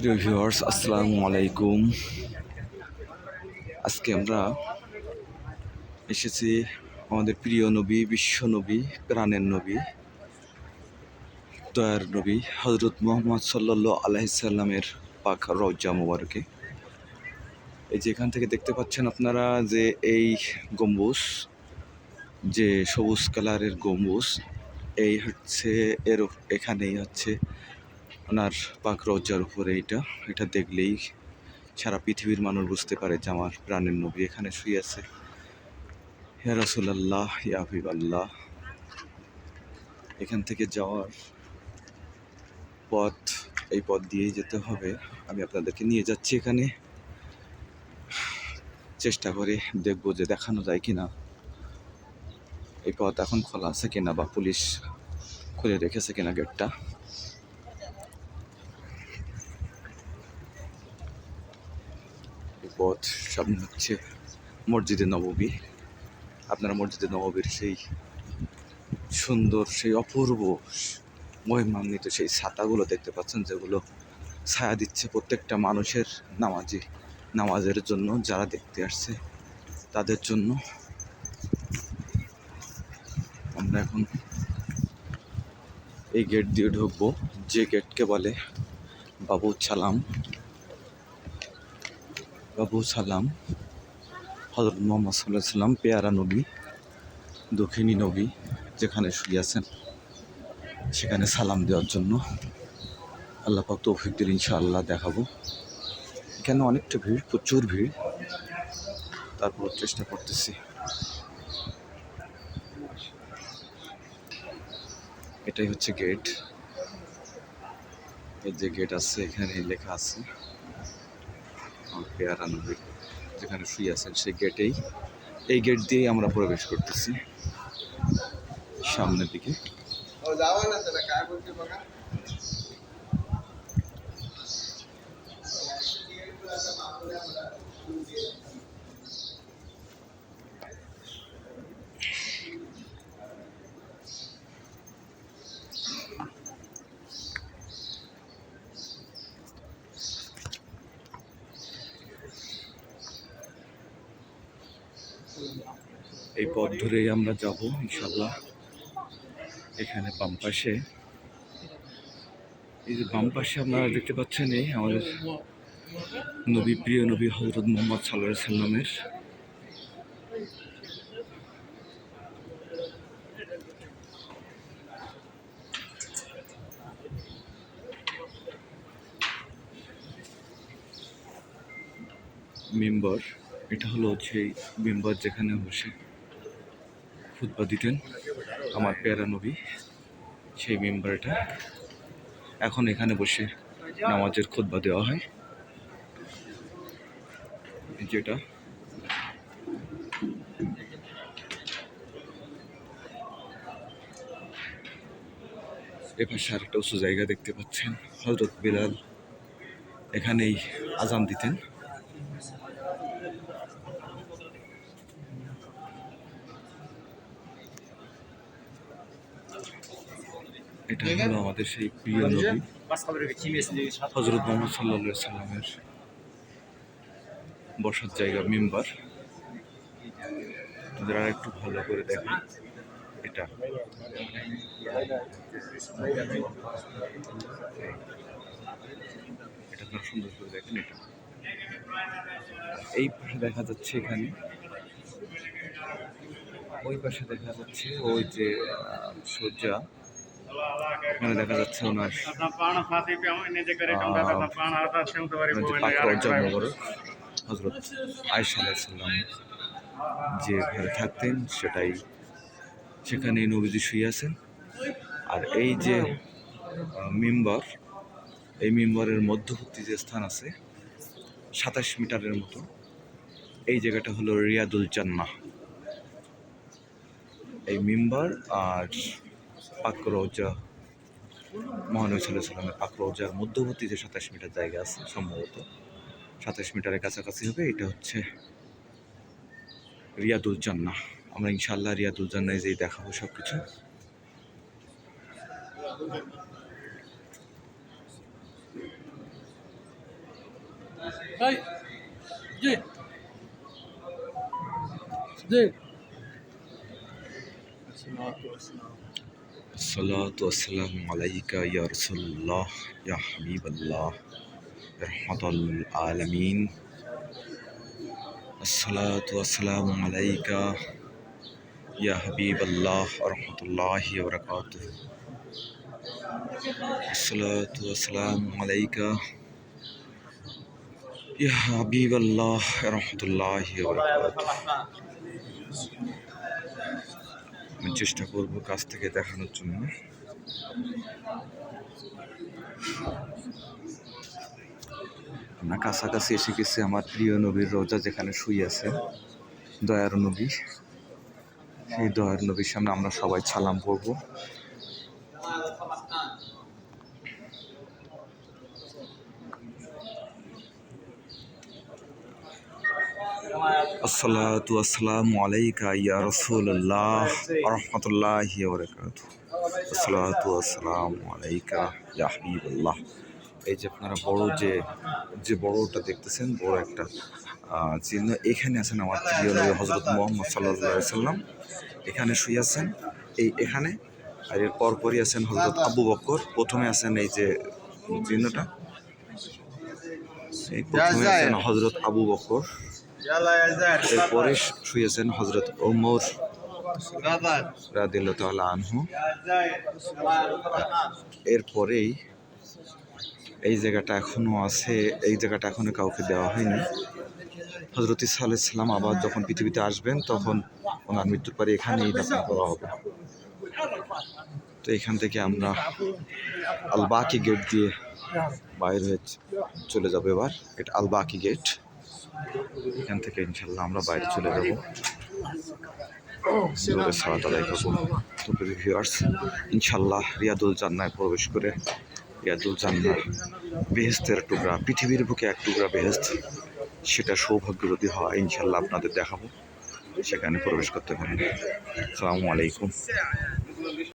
প্রিয় ভিউয়ার্স, আসসালামু আলাইকুম। আজকে আমরা এসেছি আমাদের প্রিয় নবী, বিশ্ব নবী, প্রাণের নবী, দয়ার নবী হজরত মোহাম্মদ সাল্লাহ আলাইসাল্লামের পাক রজ্জা মুবারকে। এই যে এখান থেকে দেখতে পাচ্ছেন আপনারা যে এই গম্বুজ, যে সবুজ কালারের গম্বুজ, এই হচ্ছে এর এখানেই হচ্ছে ওনার পাক রজ্জার উপরে এটা। এটা দেখলেই সারা পৃথিবীর মানুষ বুঝতে পারে যে আমার প্রাণের নবী এখানে শুয়ে আছে। হে রসুল্লাহ ইয়াফিব আল্লাহ এখান থেকে যাওয়ার পথ, এই পথ দিয়েই যেতে হবে। আমি আপনাদেরকে নিয়ে যাচ্ছি এখানে। চেষ্টা করে দেখব যে দেখানো যায় কিনা। এই পথ এখন খোলা আছে কিনা বা পুলিশ খুলে রেখেছে কিনা গেটটা। পথ সামনে হচ্ছে মসজিদে নববী আপনারা মসজিদে নববীর সেই সুন্দর, সেই অপূর্ব, মহিমান্বিত সেই ছাতাগুলো দেখতে পাচ্ছেন, যেগুলো ছায়া দিচ্ছে প্রত্যেকটা মানুষের নামাজি, নামাজের জন্য যারা দেখতে আসছে তাদের জন্য। আমরা এখন এই গেট দিয়ে ঢুকবো, যে গেটকে বলে বাবু সালাম বাবু সালাম হজরত মোহাম্মদ সাল্লাহ সাল্লাম পেয়ারা নবী দক্ষিণী নবী, যেখানে শুয়ে আছেন সেখানে সালাম দেওয়ার জন্য আল্লাহ পাক তৌফিক দিল ইনশাআল্লাহ দেখাবো। এখানে অনেকটা ভিড়, প্রচুর ভিড়। তারপর চেষ্টা করতেছি। এটাই হচ্ছে গেট এই যে গেট আছে, এখানে লেখা আছে পেয়ারা যেখানে শুয়ে আছেন সেই গেটেই। এই গেট দিয়েই আমরা প্রবেশ করতেছি। সামনের দিকে। এই পথ ধরেই আমরা যাব ইনশাল্লাহ এখানে বাম পাশে। এই যে বাম পাশে আপনারা দেখতে পাচ্ছেন এই আমাদের নবী, প্রিয় নবী হজরত মোহাম্মদ সাল্লাহ সাল্লামের। মেম্বার। এটা হলো সেই মেম্বার যেখানে বসে খুতবা দিতেন আমার পেয়ারা নবী, সেই মেম্বারটা এখন এখানে বসে নামাজের খুতবা দেওয়া হয়। যেটা এপাশে আরেকটা উঁচু জায়গা দেখতে পাচ্ছেন হজরত বিলাল। এখানেই আজান দিতেন। এটা হলো আমাদের সেই প্রিয় নবী। হজরত মোহাম্মদ সাল্লা সাল্লামের বসার জায়গা মেম্বার। যারা একটু ভালো করে দেখেন এটা। এটা আপনারা সুন্দর করে দেখেন এটা। এই পাশে দেখা যাচ্ছে এখানে। ওই পাশে দেখা যাচ্ছে ওই যে সজ্জা এখানে দেখা যাচ্ছে ওনার হজরত যে ঘরে থাকতেন, সেটাই সেখানে নবীজি শুয়ে আছেন। আর এই যে মেম্বার, এই মেম্বারের মধ্যবর্তী যে স্থান আছে, সাতাশ মিটারের মতো, এই জায়গাটা হলো রিয়াদুল জান্না এই মেম্বার আর পাকরজা মহানবী সাল্লাহ সাল্লামের পাক রওজার মধ্যবর্তী যে সাতাশ মিটার জায়গা আছে সম্ভবত সাতাশ মিটারের কাছাকাছি হবে এটা হচ্ছে রিয়াদুল জান্নাহ। আমরা ইনশাল্লাহ রিয়াদুল জান্নায় যেই দেখাবো সব কিছু এই জি। জি। الصلاة والسلام عليك يا رسول الله يا حبيب الله رحمة العالمين. الصلاة والسلام عليك يا حبيب الله ورحمة الله وبركاته. الصلاة والسلام عليك يا حبيب الله ورحمة الله وبركاته. আমি চেষ্টা করব কাছ থেকে দেখানোর জন্য। আমরা কাছাকাছি এসে গেছি আমার প্রিয় নবীর রোজা, যেখানে শুয়ে আছে দয়ার নবী। সেই দয়ার নবীর সামনে আমরা সবাই ছালাম করব আসসালাতু আসসালামু আলাইকা ইয়া রাসূলুল্লাহ ওয়া রাহমাতুল্লাহি ওয়া বারাকাতুহু। আসসালাতু আসসালামু আলাইকা ইয়া হাবিবাল্লাহ। এই যে আপনারা বড় যে যে বড়টা দেখতেছেন বড় একটা চিহ্ন এখানে আছেন আমার প্রিয় নবী হজরত মোহাম্মদ সাল্লাল্লাহু সাল্লাম। এখানে শুয়ে আছেন এই এখানে আর এর পরপরই আছেন হজরত আবু বকর। প্রথমে আছেন এই যে চিহ্নটা। এই প্রথমে আছেন হজরত আবু বকর। এরপরে শুয়েছেন হজরত ওমর আনহু। এরপরেই এই জায়গাটা এখনও আছে এই জায়গাটা এখনও কাউকে দেওয়া হয়নি। হজরত ইসা আলাইসাল্লাম আবার যখন পৃথিবীতে আসবেন তখন ওনার মৃত্যুর পরে এখানেই দাফন করা হবে। তো এখান থেকে আমরা আলবাকি গেট দিয়ে বাইরে হয়ে চলে যাব এবার। এটা আলবাকি গেট। এখান থেকে ইনশাল্লাহ আমরা বাইরে চলে যাব। ইনশাল্লাহ রিয়াদুল জান্নায় প্রবেশ করে রিয়াদুল জান্না বেহেস্তের টুকরা, পৃথিবীর বুকে এক টুকরা বেহেস্ত, সেটা সৌভাগ্য যদি হয় ইনশাল্লাহ আপনাদের দেখাবো। সেখানে প্রবেশ করতে পারেন আসসালামু আলাইকুম।